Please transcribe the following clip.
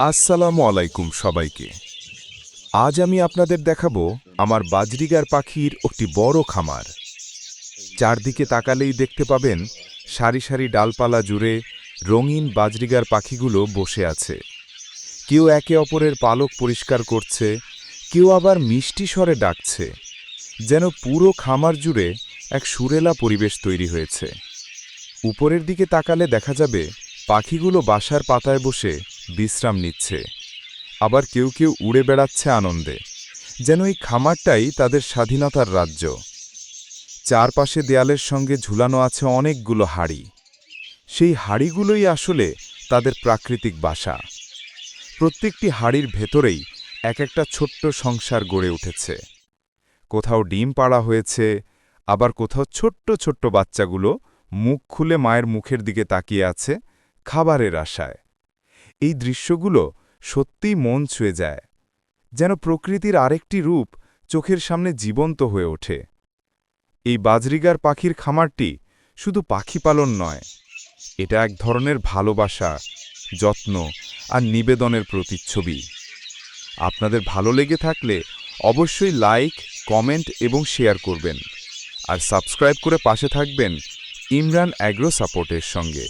আসসালামু আলাইকুম সবাইকে। আজ আমি আপনাদের দেখাবো আমার বাজরিগার পাখির একটি বড় খামার। চারদিকে তাকালেই দেখতে পাবেন সারি সারি ডালপালা জুড়ে রঙিন বাজরিগার পাখিগুলো বসে আছে। কেউ একে অপরের পালক পরিষ্কার করছে, কেউ আবার মিষ্টি স্বরে ডাকছে, যেন পুরো খামার জুড়ে এক সুরেলা পরিবেশ তৈরি হয়েছে। উপরের দিকে তাকালে দেখা যাবে পাখিগুলো বাসার পাতায় বসে বিশ্রাম নিচ্ছে। আবার কেউ কেউ উড়ে বেড়াচ্ছে আনন্দে। যেন এই খামারটাই তাদের স্বাধীনতার রাজ্য। চারপাশে দেয়ালের সঙ্গে ঝুলানো আছে অনেকগুলো হাড়ি। সেই হাড়িগুলোই আসলে তাদের প্রাকৃতিক বাসা। প্রত্যেকটি হাড়ির ভেতরেই এক একটা ছোট্ট সংসার গড়ে উঠেছে। কোথাও ডিম পাড়া হয়েছে, আবার কোথাও ছোট্ট ছোট্ট বাচ্চাগুলো মুখ খুলে মায়ের মুখের দিকে তাকিয়ে আছে খাবারের আশায়। এই দৃশ্যগুলো সত্যিই মন ছুঁয়ে যায়, যেন প্রকৃতির আরেকটি রূপ চোখের সামনে জীবন্ত হয়ে ওঠে। এই বাজরিগার পাখির খামারটি শুধু পাখি পালন নয়, এটা এক ধরনের ভালোবাসা, যত্ন আর নিবেদনের প্রতিচ্ছবি। আপনাদের ভালো লেগে থাকলে অবশ্যই লাইক, কমেন্ট এবং শেয়ার করবেন, আর সাবস্ক্রাইব করে পাশে থাকবেন ইমরান অ্যাগ্রো সাপোর্টের সঙ্গে।